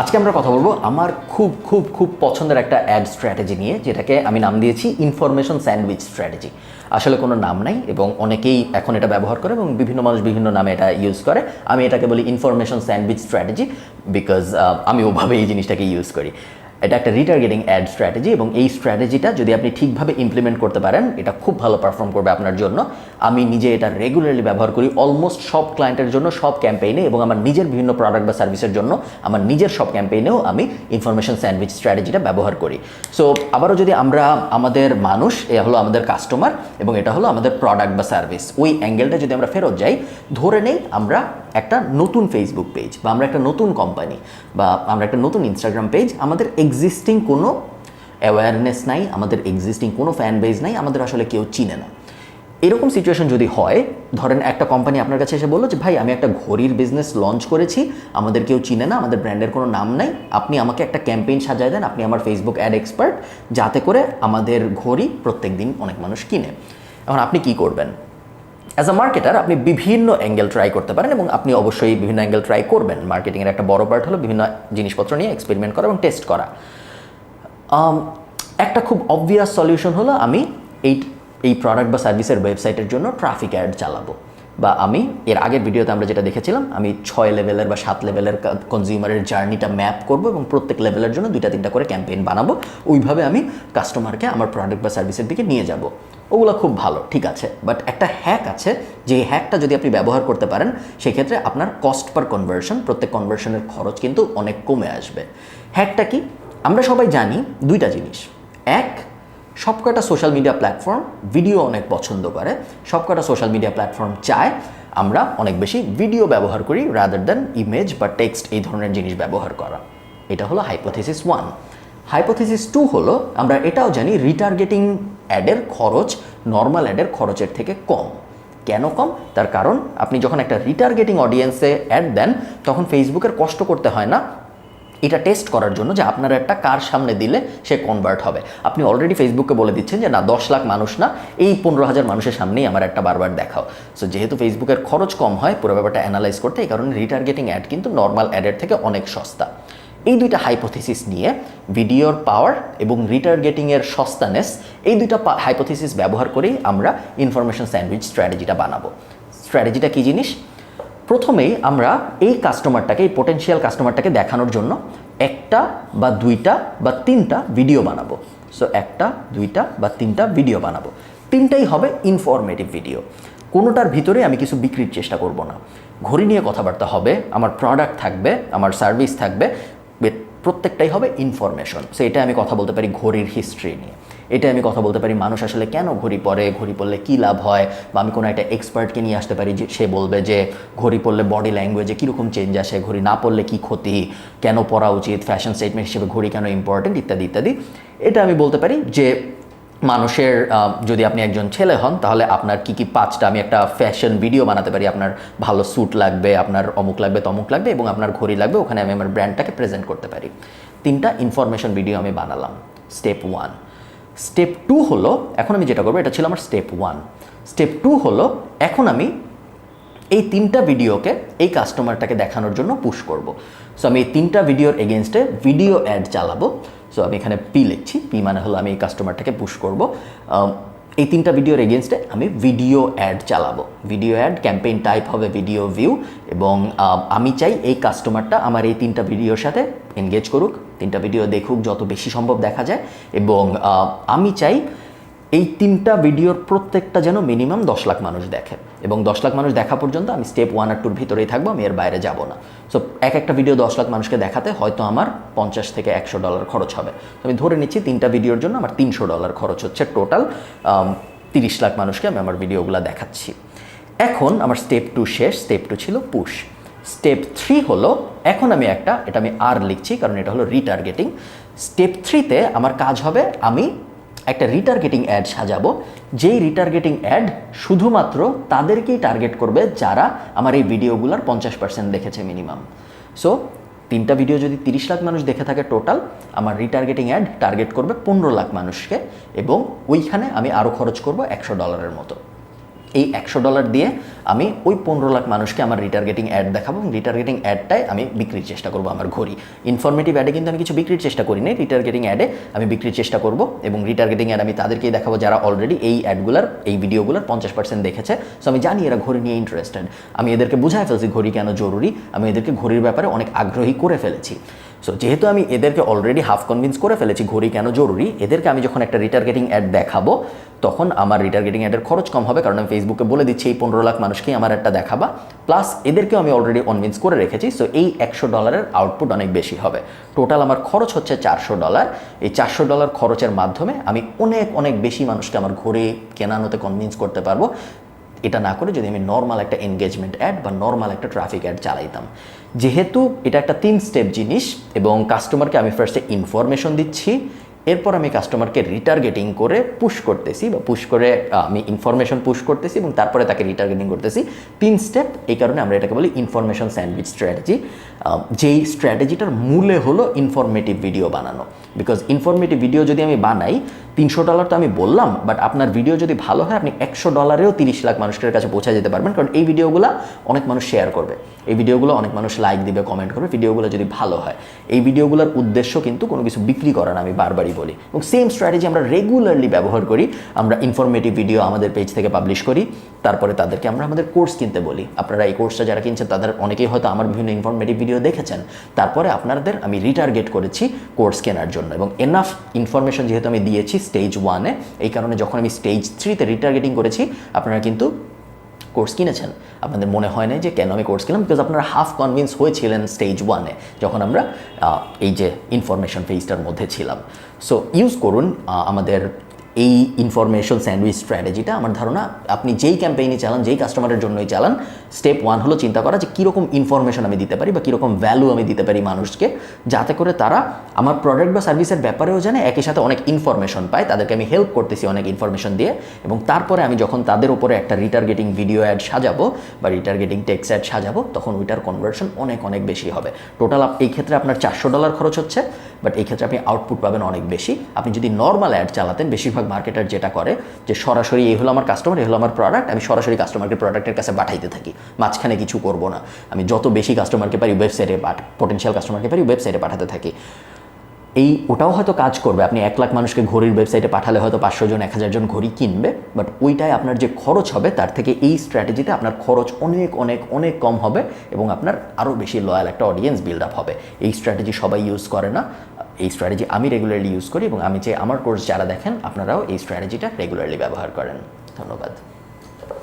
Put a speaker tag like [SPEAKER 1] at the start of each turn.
[SPEAKER 1] আজকে আমরা কথা বলব আমার খুব খুব খুব পছন্দের একটা অ্যাড স্ট্র্যাটেজি নিয়ে, যেটাকে আমি নাম দিয়েছি ইনফরমেশন স্যান্ডউইচ স্ট্র্যাটেজি আসলে কোনো নাম নাই এবং অনেকেই এখন এটা ব্যবহার করে এবং বিভিন্ন মানুষ বিভিন্ন নামে এটা ইউজ করে। আমি এটাকে বলি ইনফরমেশন স্যান্ডউইচ স্ট্র্যাটেজি বিকজ আমি ওভাবে এই জিনিসটাকে ইউজ করি। এটা একটা রিটার্গেটিং অ্যাড স্ট্র্যাটেজি এবং এই স্ট্র্যাটেজিটা যদি আপনি ঠিকভাবে ইমপ্লিমেন্ট করতে পারেন, এটা খুব ভালো পারফর্ম করবে আপনার জন্য। আমি নিজে এটা রেগুলারলি ব্যবহার করি অলমোস্ট সব ক্লায়েন্টের জন্য, সব ক্যাম্পেইনে এবং আমার নিজের বিভিন্ন প্রোডাক্ট বা সার্ভিসের জন্য, আমার নিজের সব ক্যাম্পেইনেও আমি ইনফরমেশন স্যান্ডউইচ স্ট্র্যাটেজিটা ব্যবহার করি। সো আবারও যদি আমরা আমাদের মানুষ, এ হলো আমাদের কাস্টমার এবং এটা হলো আমাদের প্রোডাক্ট বা সার্ভিস ওই অ্যাঙ্গেলটা যদি আমরা ফেরত যাই, ধরে নেই আমরা একটা নতুন ফেসবুক পেজ বা আমরা একটা নতুন কোম্পানি বা আমরা একটা নতুন ইনস্টাগ্রাম পেজ আমাদের এক্সিস্টিং কোনো অ্যাওয়ারনেস নাই, আমাদের এক্সিস্টিং কোনো ফ্যান বেজ নাই, আমাদের আসলে কেউ চিনে না। এরকম সিচুয়েশন যদি হয়, ধরেন একটা কোম্পানি আপনার কাছে এসে বলল যে, ভাই, আমি একটা ঘড়ির বিজনেস লঞ্চ করেছি, আমাদের কেউ চিনে না, আমাদের ব্র্যান্ডের কোনো নাম নাই, আপনি আমাকে একটা ক্যাম্পেইন সাজায় দেন, আপনি আমার ফেসবুক অ্যাড এক্সপার্ট যাতে করে আমাদের ঘড়ি প্রত্যেক দিন অনেক মানুষ কিনে। এখন আপনি কি করবেন? অ্যাজ আ মার্কেটার আপনি বিভিন্ন অ্যাঙ্গেল ট্রাই করতে পারেন এবং আপনি অবশ্যই বিভিন্ন অ্যাঙ্গেল ট্রাই করবেন। মার্কেটিংয়ের একটা বড় পার্ট হলো বিভিন্ন জিনিসপত্র নিয়ে এক্সপেরিমেন্ট করা এবং টেস্ট করা। একটা খুব অবভিয়াস সলিউশন হলো আমি এই এই প্রোডাক্ট বা সার্ভিসের ওয়েবসাইটের জন্য ট্রাফিক অ্যাড চালাবো। বা আমি, এর আগের ভিডিওতে আমরা যেটা দেখেছিলাম, আমি ছয় লেভেলের বা সাত লেভেলের কনজিউমারের জার্নিটা ম্যাপ করব এবং প্রত্যেক লেভেলের জন্য দুইটা, তিনটা করে ক্যাম্পেইন বানাবো। ওইভাবে আমি কাস্টমারকে আমার প্রোডাক্ট বা সার্ভিসের দিকে নিয়ে যাব। ওগুলো খুব ভালো, ঠিক আছে? বাট একটা হ্যাক আছে, যে হ্যাকটা যদি আপনি ব্যবহার করতে পারেন, সেক্ষেত্রে আপনার কস্ট পার কনভার্সন প্রত্যেক কনভার্সনের খরচ কিন্তু অনেক কমে আসবে। হ্যাকটা কি? আমরা সবাই জানি দুইটা জিনিস। এক সবকটা সোশ্যাল মিডিয়া প্ল্যাটফর্ম ভিডিও অনেক পছন্দ করে, সবকটা সোশ্যাল মিডিয়া প্ল্যাটফর্ম চায় আমরা অনেক বেশি ভিডিও ব্যবহার করি রাদার দ্যান ইমেজ বা টেক্সট এই ধরনের জিনিস ব্যবহার করা। এটা হলো হাইপোথিসিস ওয়ান হাইপোথিসিস টু হলো, আমরা এটাও জানি রিটার্গেটিং অ্যাডের খরচ নর্মাল অ্যাডের খরচের থেকে কম। কেন কম? তার কারণ আপনি যখন একটা রিটার্গেটিং অডিয়েন্সে অ্যাড দেন, তখন ফেসবুকের কষ্ট করতে হয় না এটা টেস্ট করার জন্য যে আপনার একটা কার সামনে দিলে সে কনভার্ট হবে। আপনি অলরেডি ফেসবুকে বলে দিচ্ছেন যে, না, দশ লাখ মানুষ না, এই পনেরো হাজার মানুষের সামনেই আমার একটা বারবার দেখাও। সো যেহেতু ফেসবুকের খরচ কম হয়, পুরো ব্যাপারটা অ্যানালাইজ করতে, এই কারণে রিটার্গেটিং অ্যাড কিন্তু নর্মাল অ্যাডের থেকে অনেক সস্তা। এই দুইটা হাইপোথিসিস নিয়ে ভিডিওর পাওয়ার এবং রিটার্গেটিংয়ের সস্তানেস, এই দুইটা হাইপোথিসিস ব্যবহার করেই আমরা ইনফরমেশন স্যান্ডউইচ স্ট্র্যাটেজিটা বানাবো। স্ট্র্যাটেজিটা কী জিনিস? প্রথমেই আমরা এই কাস্টমারটাকে এই পোটেনশিয়াল কাস্টমারটাকে দেখানোর জন্য একটা বা দুইটা বা তিনটা ভিডিও বানাবো। সো একটা, দুইটা বা তিনটা ভিডিও বানাবো। তিনটাই হবে ইনফরমেটিভ ভিডিও কোনোটার ভিতরে আমি কিছু বিক্রির চেষ্টা করব না। ঘড়ি নিয়ে কথাবার্তা হবে, আমার প্রোডাক্ট থাকবে, আমার সার্ভিস থাকবে প্রত্যেকটাই হবে ইনফরমেশন সো এটা আমি কথা বলতে পারি ঘড়ির হিস্ট্রি নিয়ে। এটা আমি কথা বলতে পারি, মানুষ আসলে কেন ঘড়ি পরে, ঘড়ি পরলে কী লাভ হয়? বা আমি কোনো একটা এক্সপার্টকে নিয়ে আসতে পারি যে, সে বলবে যে, ঘড়ি পরলে বডি ল্যাঙ্গুয়েজে কীরকম চেঞ্জ আসে, ঘড়ি না পরলে কী ক্ষতি, কেন পরা উচিত ফ্যাশন স্টেটমেন্ট হিসেবে ঘড়ি কেন ইম্পর্টেন্ট ইত্যাদি ইত্যাদি। এটা আমি বলতে পারি যে, মানুষের যদি আপনি একজন ছেলে হন, তাহলে আপনার কি কি পাঁচটা, আমি একটা ফ্যাশন ভিডিও বানাতে পারি, আপনার ভালো স্যুট লাগবে, আপনার অমুক লাগবে, তমুক লাগবে, এবং আপনার ঘড়ি লাগবে, ওখানে আমি আমার ব্র্যান্ডটাকে প্রেজেন্ট করতে পারি। তিনটা ইনফরমেশন ভিডিও আমি বানালাম। স্টেপ ওয়ান স্টেপ টু হলো, এখন আমি যেটা করব, এটা ছিল আমার স্টেপ ওয়ান। স্টেপ টু হলো, এখন আমি এই তিনটা ভিডিওকে এই কাস্টমারটাকে দেখানোর জন্য পুশ করব। সো আমি এই তিনটা ভিডিওর এগেনস্টে ভিডিও অ্যাড চালাবো। সো আমি এখানে পি লিখছি। পি মানে হলো আমি এই কাস্টমারটাকে পুশ করব। এই তিনটা ভিডিওর এগেনস্টে আমি ভিডিও অ্যাড চালাবো। ভিডিও অ্যাড ক্যাম্পেইন টাইপ হবে ভিডিও ভিউ এবং আমি চাই এই কাস্টমারটা আমার এই তিনটা ভিডিওর সাথে এনগেজ করুক। তিনটা ভিডিও দেখুক, যত বেশি সম্ভব দেখা যায়। এবং আমি চাই এই তিনটা ভিডিওর প্রত্যেকটা যেন মিনিমাম দশ লাখ মানুষ দেখে। এবং দশ লাখ মানুষ দেখা পর্যন্ত আমি স্টেপ ওয়ান আর টুর ভিতরেই থাকব, আমি এর বাইরে যাব না। সো এক একটা ভিডিও দশ লাখ মানুষকে দেখাতে হয়তো আমার পঞ্চাশ থেকে একশো ডলার খরচ হবে। তো আমি ধরে নিচ্ছি তিনটা ভিডিওর জন্য আমার তিনশো ডলার খরচ হচ্ছে টোটাল তিরিশ লাখ মানুষকে আমি আমার ভিডিওগুলো দেখাচ্ছি। এখন আমার স্টেপ টু শেষ স্টেপ টু ছিল পুশ স্টেপ থ্রি হলো, এখন আমি একটা, এটা আমি আর লিখছি, কারণ এটা হলো রিটার্গেটিং স্টেপ থ্রিতে আমার কাজ হবে, আমি একটা রিটার্গেটিং অ্যাড সাজাবো। যেই রিটার্গেটিং অ্যাড শুধুমাত্র তাদেরকেই টার্গেট করবে যারা আমার এই ভিডিওগুলোর পঞ্চাশ পার্সেন্ট দেখেছে মিনিমাম সো তিনটা ভিডিও যদি তিরিশ লাখ মানুষ দেখে থাকে টোটাল আমার রিটার্গেটিং অ্যাড টার্গেট করবে পনেরো লাখ মানুষকে, এবং ওইখানে আমি আরও খরচ করব একশো ডলারের মতো। এই একশো ডলার দিয়ে আমি ওই পনেরো লাখ মানুষকে আমার রিটার্গেটিং অ্যাড দেখাবো এবং রিটার্গেটিং অ্যাডটায় আমি বিক্রির চেষ্টা করব আমার ঘড়ি। ইনফরমেটিভ অ্যাডে কিন্তু আমি কিছু বিক্রির চেষ্টা করি নাই রিটার্গেটিং অ্যাডে আমি বিক্রির চেষ্টা করব এবং রিটার্গেটিং অ্যাড আমি তাদেরকেই দেখাবো যারা অলরেডি এই অ্যাডগুলার এই ভিডিওগুলোর পঞ্চাশ পার্সেন্ট দেখেছে। সো আমি জানি এরা ঘড়ি নিয়ে ইন্টারেস্টেড আমি এদেরকে বুঝাই ফেলছি ঘড়ি কেন জরুরি। আমি এদেরকে ঘড়ির ব্যাপারে অনেক আগ্রহী করে ফেলেছি। সো যেহেতু আমি এদেরকে অলরেডি হাফ কনভিন্স করে ফেলেছি ঘড়ি কেন জরুরি, এদেরকে আমি যখন একটা রিটার্গেটিং অ্যাড দেখাবো, তখন আমার রিটার্গেটিং অ্যাডের খরচ কম হবে কারণ আমি ফেসবুকে বলে দিচ্ছি, এই পনেরো লাখ মানুষকেই আমার একটা দেখাবা। প্লাস এদেরকেও আমি অলরেডি কনভিন্স করে রেখেছি সো এই একশো ডলারের আউটপুট অনেক বেশি হবে। টোটাল আমার খরচ হচ্ছে চারশো ডলার এই চারশো ডলার খরচের মাধ্যমে আমি অনেক অনেক বেশি মানুষকে আমার ঘরে কেনানোতে কনভিন্স করতে পারব। এটা না করে যদি আমি নর্মাল একটা এনগেজমেন্ট অ্যাড বা নর্মাল একটা ট্রাফিক অ্যাড চালাইতাম। যেহেতু এটা একটা তিন স্টেপ জিনিস এবং কাস্টমারকে আমি ফার্স্টে ইনফরমেশন দিচ্ছি, এরপর আমি কাস্টমারকে রিটার্গেটিং করে পুশ করতেছি বা পুশ করে আমি ইনফরমেশন পুশ করতেছি এবং তারপরে তাকে রিটার্গেটিং করতেছি। তিন স্টেপ এই কারণে আমরা এটাকে বলি ইনফরমেশন স্যান্ডউইচ স্ট্র্যাটেজি যেই স্ট্র্যাটেজিটার মূলে হলো ইনফরমেটিভ ভিডিও বানানো। বিকজ ইনফরমেটিভ ভিডিও যদি আমি বানাই তিনশো ডলার তো আমি বললাম বাট আপনার ভিডিও যদি ভালো হয়, আপনি একশো ডলারেও তিরিশ লাখ মানুষের কাছে পৌঁছে যেতে পারবেন, কারণ এই ভিডিওগুলো অনেক মানুষ শেয়ার করবে। এই ভিডিওগুলো অনেক মানুষ লাইক দিবে কমেন্ট করবে ভিডিওগুলো যদি ভালো হয়। এই ভিডিওগুলোর উদ্দেশ্য কিন্তু কোনো কিছু বিক্রি করা না, আমি বারবারই বলি। এবং সেম স্ট্র্যাটেজি আমরা রেগুলারলি ব্যবহার করি, আমরা ইনফরমেটিভ ভিডিও আমাদের পেজ থেকে পাবলিশ করি তারপরে তাদেরকে আমরা আমাদের কোর্স কিনতে বলি। আপনারা এই কোর্সটা যারা কিনছেন, তাদের অনেকেই হয়তো আমার বিভিন্ন ইনফরমেটিভ ভিডিও দেখেছেন। তারপরে আপনাদের আমি রিটার্গেট করেছি কোর্স কেনার জন্য। এবং এনাফ ইনফরমেশন যেহেতু আমি দিয়েছি স্টেজ ওয়ানে এই কারণে যখন আমি স্টেজ থ্রিতে রিটার্গেটিং করেছি, আপনারা কিন্তু কোর্স কিনেছেন। আপনাদের মনে হয় না যে কেন আমি কোর্স কিনলাম? বিকজ আপনারা হাফ কনভিন্স হয়েছিলেন স্টেজ ওয়ানে যখন আমরা এই যে ইনফরমেশন ফেজটার মধ্যে ছিলাম। সো ইউজ করুন আমাদের এই ইনফরমেশন স্যান্ডউইচ স্ট্র্যাটেজিটা আমার ধারণা আপনি যেই ক্যাম্পেইনই চালান, যেই কাস্টমারের জন্যই চালান স্টেপ ওয়ান হলো চিন্তা করা যে কীরকম ইনফরমেশন আমি দিতে পারি বা কীরকম ভ্যালু আমি দিতে পারি মানুষকে, যাতে করে তারা আমার প্রোডাক্ট বা সার্ভিসের ব্যাপারেও জানে, একই সাথে অনেক ইনফরমেশন পায়, তাদেরকে আমি হেল্প করতেছি অনেক ইনফরমেশন দিয়ে এবং তারপরে আমি যখন তাদের উপরে একটা রিটার্গেটিং ভিডিও অ্যাড সাজাবো বা রিটার্গেটিং টেক্স অ্যাড সাজাবো, তখন ওইটার কনভার্সন অনেক অনেক বেশি হবে। টোটাল এই ক্ষেত্রে আপনার চারশো ডলার খরচ হচ্ছে বাট এই ক্ষেত্রে আপনি আউটপুট পাবেন অনেক বেশি। আপনি যদি নর্মাল অ্যাড চালাতেন, বেশিরভাগ মার্কেটার যেটা করে যে সরাসরি এই হলো আমার কাস্টমার এই হলো আমার প্রোডাক্ট আমি সরাসরি কাস্টমারকে প্রোডাক্টের কাছে পাঠাইতে থাকি। মাঝখানে কিছু করব না। আমি যত বেশি কাস্টমারকে পারি ওয়েবসাইটে পাঠ পটেনশিয়াল কাস্টমারকে পারি ওয়েবসাইটে পাঠাতে থাকি। এই ওটাও হয়তো কাজ করবে। আপনি এক লাখ মানুষকে ঘড়ির ওয়েবসাইটে পাঠালে হয়তো পাঁচশো জন, এক হাজার জন ঘড়ি কিনবে বাট ওইটায় আপনার যে খরচ হবে, তার থেকে এই স্ট্র্যাটেজিতে আপনার খরচ অনেক অনেক অনেক কম হবে এবং আপনার আরও বেশি লয়াল একটা অডিয়েন্স বিল্ড আপ হবে। এই স্ট্র্যাটেজি সবাই ইউজ করে না। এই স্ট্র্যাটেজি আমি রেগুলারলি ইউজ করি এবং আমি চাই আমার কোর্স যারা দেখেন, আপনারাও এই স্ট্র্যাটেজিটা রেগুলারলি ব্যবহার করেন। ধন্যবাদ।